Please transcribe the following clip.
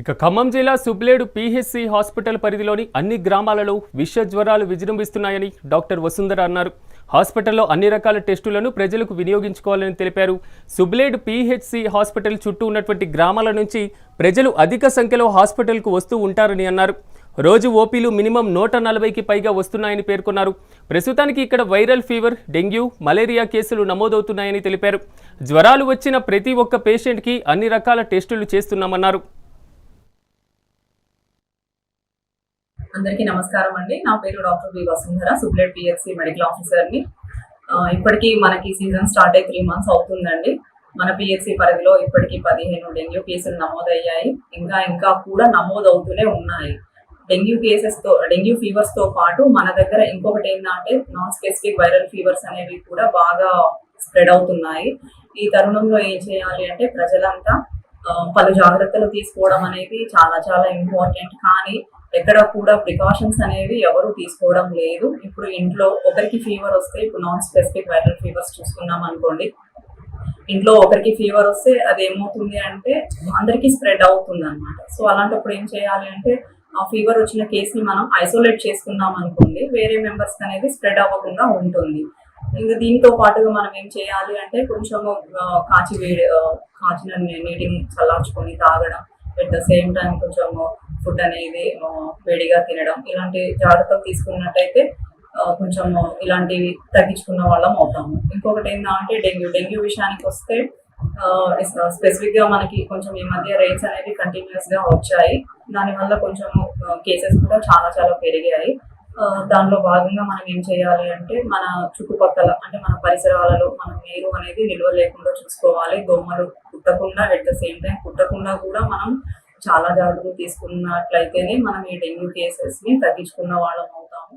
ఇక ఖమ్మం జిల్లా సుబ్లేడు PHC hospital పరిధిలోని అన్ని గ్రామాలలో విష జ్వరాలు విజృంభిస్తున్నాయని డాక్టర్ వసుంధర అన్నారు. హాస్పిటల్లో అన్ని రకాల టెస్టులను ప్రజలకు వినియోగించుకోవాలని తెలిపారు. సుబ్లేడు పిహెచ్సి హాస్పిటల్ చుట్టూ ఉన్నటువంటి గ్రామాల నుంచి ప్రజలు అధిక సంఖ్యలో హాస్పిటల్కు వస్తూ ఉంటారని అన్నారు. రోజు ఓపీలు మినిమం నూట నలభైకి పైగా వస్తున్నాయని పేర్కొన్నారు. ప్రస్తుతానికి ఇక్కడ వైరల్ ఫీవర్ డెంగ్యూ మలేరియా కేసులు నమోదవుతున్నాయని తెలిపారు. జ్వరాలు వచ్చిన ప్రతి ఒక్క పేషెంట్కి అన్ని రకాల టెస్టులు చేస్తున్నామన్నారు. అందరికీ నమస్కారం అండి. నా పేరు డాక్టర్ బి వసుంధర సుబ్లెట్ పిహెచ్సి మెడికల్ ఆఫీసర్ని. ఇప్పటికీ మనకి సీజన్ స్టార్ట్ అయ్యి త్రీ మంత్స్ అవుతుందండి. మన పిహెచ్సి పరిధిలో ఇప్పటికీ పదిహేను డెంగ్యూ కేసులు నమోదయ్యాయి. ఇంకా ఇంకా కూడా నమోదవుతూనే ఉన్నాయి. డెంగ్యూ కేసెస్తో డెంగ్యూ ఫీవర్స్తో పాటు మన దగ్గర ఇంకొకటి ఏంటంటే నాన్ స్పెసిఫిక్ వైరల్ ఫీవర్స్ అనేవి కూడా బాగా స్ప్రెడ్ అవుతున్నాయి. ఈ తరుణంలో ఏం చేయాలి అంటే ప్రజలంతా పలు జాగ్రత్తలు తీసుకోవడం అనేది చాలా చాలా ఇంపార్టెంట్. కానీ ఎక్కడ కూడా ప్రికాషన్స్ అనేవి ఎవరు తీసుకోవడం లేదు. ఇప్పుడు ఇంట్లో ఒకరికి ఫీవర్ వస్తే ఇప్పుడు నాన్ స్పెసిఫిక్ వైరల్ ఫీవర్స్ చూసుకున్నాం అనుకోండి. ఇంట్లో ఒకరికి ఫీవర్ వస్తే అది ఏమవుతుంది అంటే అందరికీ స్ప్రెడ్ అవుతుంది అనమాట సో అలాంటప్పుడు ఏం చేయాలి అంటే ఆ ఫీవర్ వచ్చిన కేసుని మనం ఐసోలేట్ చేసుకున్నాం అనుకోండి వేరే మెంబర్స్ అనేది స్ప్రెడ్ అవ్వకుండా ఉంటుంది. ఇంకా దీంతో పాటుగా మనం ఏం చేయాలి అంటే కొంచెము కాచి వేడి కాచిన నీటిని చల్లార్చుకొని తాగడం. ఎట్ ద సేమ్ టైం కొంచెము ఫుడ్ అనేది వేడిగా తినడం. ఇలాంటి జాగ్రత్తలు తీసుకున్నట్టయితే కొంచెం ఇలాంటివి తగ్గించుకున్న వాళ్ళం అవుతాము. ఇంకొకటి ఏంటంటే డెంగ్యూ. డెంగ్యూ విషయానికి వస్తే స్పెసిఫిక్గా మనకి కొంచెం ఈ మధ్య రేట్స్ అనేవి కంటిన్యూస్గా వచ్చాయి. దానివల్ల కొంచెం కేసెస్ కూడా చాలా చాలా పెరిగాయి. దానిలో భాగంగా మనం ఏం చేయాలి అంటే మన చుట్టుపక్కల అంటే మన పరిసరాలలో మనం నీరు అనేది నిల్వ లేకుండా చూసుకోవాలి. దోమలు కుట్టకుండా ఎట్ ద సేమ్ టైం కుట్టకుండా కూడా మనం చాలా జాగ్రత్తలు తీసుకున్నట్లయితేనే మనం ఈ డెంగ్యూ కేసెస్ని తగ్గించుకున్న వాళ్ళం అవుతాము.